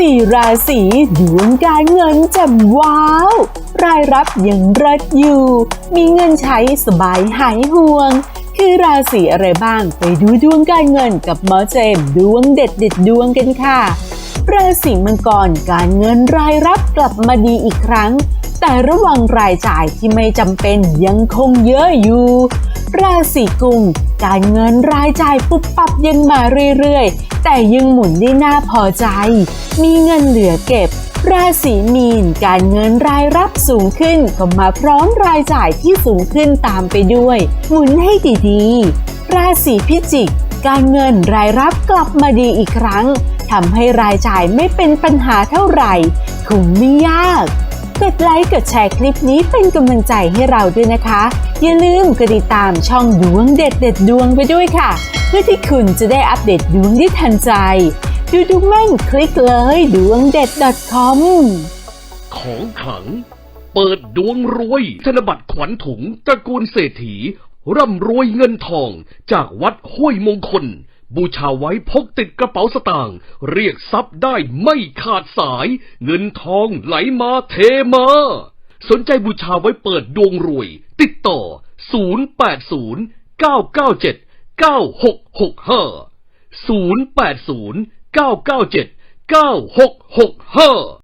สี่ราศีดวงการเงินแจ่มว้าว รายรับยังเริดอยู่ มีเงินใช้สบายหายห่วง คือราศีอะไรบ้างไปดูดวงการเงินกับหมอเจมส์ดวงเด็ดเด็ดดวงกันค่ะ ราศีมังกรการเงินรายรับกลับมาดีอีกครั้ง แต่ระวังรายจ่ายที่ไม่จำเป็นยังคงเยอะอยู่ ราศีกุมการเงินรายจ่ายปุบปับยังมาเรื่อยๆ แต่ยังหมุนได้น่าพอใจ มีเงินเหลือเก็บ ราศีมีน การเงินรายรับสูงขึ้นก็มาพร้อมรายจ่ายที่สูงขึ้นตามไปด้วย หมุนให้ดีๆ ราศีพิจิก การเงินรายรับกลับมาดีอีกครั้งทำให้รายจ่ายไม่เป็นปัญหาเท่าไหร่คงไม่ยาก กดไลค์กดแชร์คลิปนี้เป็นกำลังใจให้เราด้วยนะคะ อย่าลืมกดติดตามช่องดวงเด็ดเด็ดดวงไปด้วยค่ะ เพื่อที่คุณจะได้อัปเดตดวงได้ทันใจ ดูดูแม่นคลิกเลยดวงเด็ด .com ของขัง เปิดดวงรวยธนบัตรขวัญถุงตระกูลเศรษฐี ร่ำรวยเงินทองจากวัดห้วยมงคล บูชาไว้พกติดกระเป๋าสตางค์เรียกทรัพย์ได้ไม่ขาดสาย เงินทองไหลมาเทมา สนใจบูชาไว้เปิดดวงรวย ติดต่อ 080 997 9665 080 997 9665